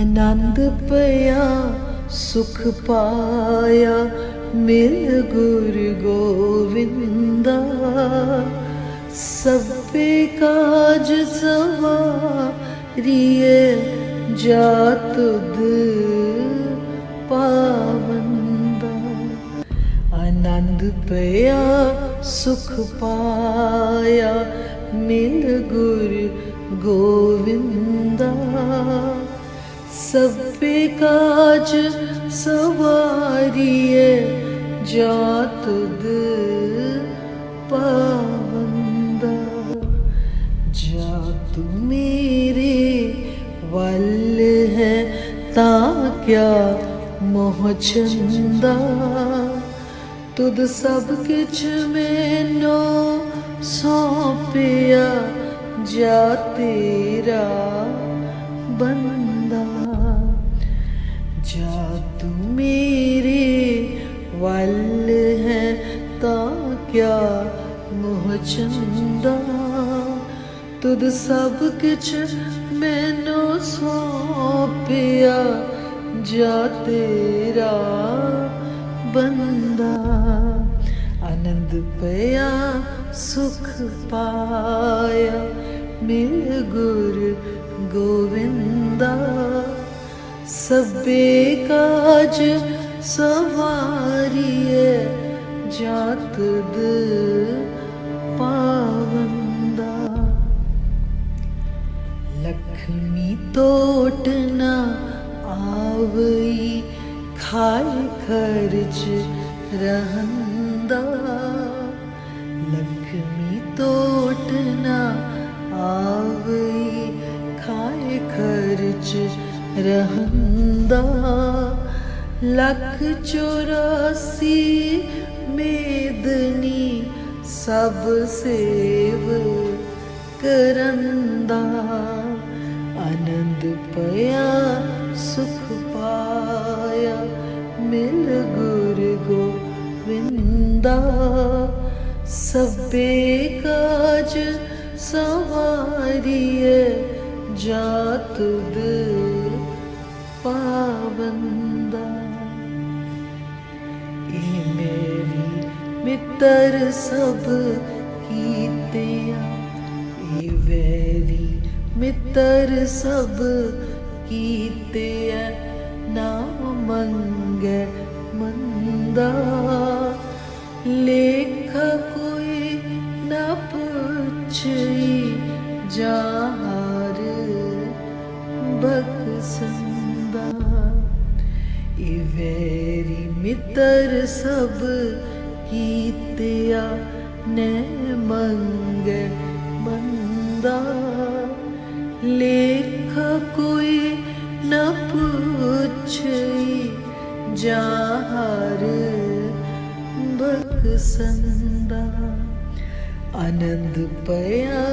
ਆਨੰਦ ਪਿਆ, ਸੁਖ ਪਾਇਆ। ਮਿਲ ਗੁਰ ਗੋਵਿੰਦਾ, ਸਭੇ ਕਾਜ ਸਵਾਰੀਏ, ਜਾ ਤੁਧ ਪਾਵੰਦਾ। ਆਨੰਦ ਪਿਆ, ਸੁਖ ਪਾਇਆ, ਮਿਲ ਗੁਰ ਗੋਵਿੰਦਾ। ਸਭੇ ਕਾਜ ਸਵਾਰੀਏ ਜਾ ਤੁਧ ਪਾਵੰਦਾ ਜਾ ਤੂੰ ਮੇਰੇ ਵੱਲ ਹੈ ਤਾਂ ਕਿਆ ਮੋਹ ਚੰਦਾ ਤੁਧ ਸਭ ਕਿਛ ਮੈਨੂੰ ਸੌਂਪਿਆ ਜਾ ਤੇਰਾ ਬੰਦਾ ਜਾ ਤੂੰ ਮੇਰੇ ਵੱਲ ਹੈ ਤਾਂ ਕਿਆ ਮੋਹ ਚੰਦਾ ਤੁਧ ਸਭ ਕਿਛ ਮੈਨੂੰ ਸੌਂਪਿਆ ਜਾ ਤੇਰਾ ਬੰਦਾ ਆਨੰਦ ਪਿਆ ਸੁਖ ਪਾਇਆ ਮਿਲ ਗੁਰ ਗੋਵਿੰਦਾ ਸਭੇ ਕਾਜ ਸਵਾਰੀਏ ਜਾਤ ਦ ਪਾਵੰਦਾ ਲਖਮੀ ਟੋਟ ਨਾ ਆਵਈ ਖਾਈ ਖਰਚ ਰਹੰਦਾ ਲਖਮੀ ਟੋਟ ਨਾ ਆਵਈ ਖਾਏ ਖਰਚ ਰਹੰਦਾ। ਲੱਖ ਚੌਰਾਸੀ ਮੇਦਨੀ ਸਭ ਸੇਵ ਕਰੰਦਾ। ਆਨੰਦ ਪਿਆ ਸੁਖ ਪਾਇਆ, ਮਿਲ ਗੁਰ ਗੋਵਿੰਦਾ। ਸਭੇ ਕਾਜ ਸਵਾਰੀਏ ਜਾ ਤੁਧ ਪਾਵੰਦਾ। ਇਹ ਮੇਰੀ ਮਿੱਤਰ ਸਭ ਕੀਤਿਆ ਇਹ ਵੈਰੀ ਮਿੱਤਰ ਸਭ ਕੀਤਿਆ ਨਾ ਮੰਗੇ ਮੰਦਾ। ਲੇਖ ਕੋਈ ਨਾ ਪੁੱਛਈ ਜਾਹਰ ਬਖਸੰਦਾ ਇਹ ਵੈਰੀ ਮਿੱਤਰ ਸਭ ਕੀਤਿਆ ਨੇ ਮੰਗੇ ਬੰਦਾ ਲੇਖ ਕੋਈ ਨਾ ਪੁੱਛਈ ਜਾਹਰ ਬਖਸੰਦਾ। ਆਨੰਦ ਪਿਆ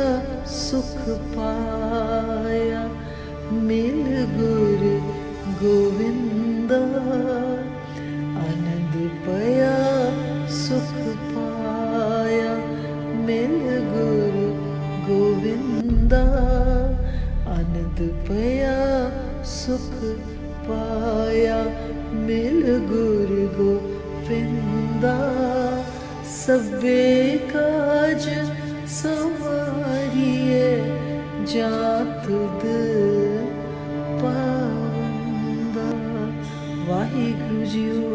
ਸੁਖ ਪਾਇਆ ਮਿਲ ਆਨੰਦ ਪਿਆ, ਸੁਖ ਪਾਇਆ। ਮਿਲ ਗੁਰ ਗੋਵਿੰਦਾ। ਆਨੰਦ ਪਿਆ, ਸੁਖ ਪਾਇਆ। ਮਿਲ ਗੁਰ ਗੋਵਿੰਦਾ। ਸਭੇ ਕਾਜ ਸਵਾਰੀਏ, ਜਾਤ you.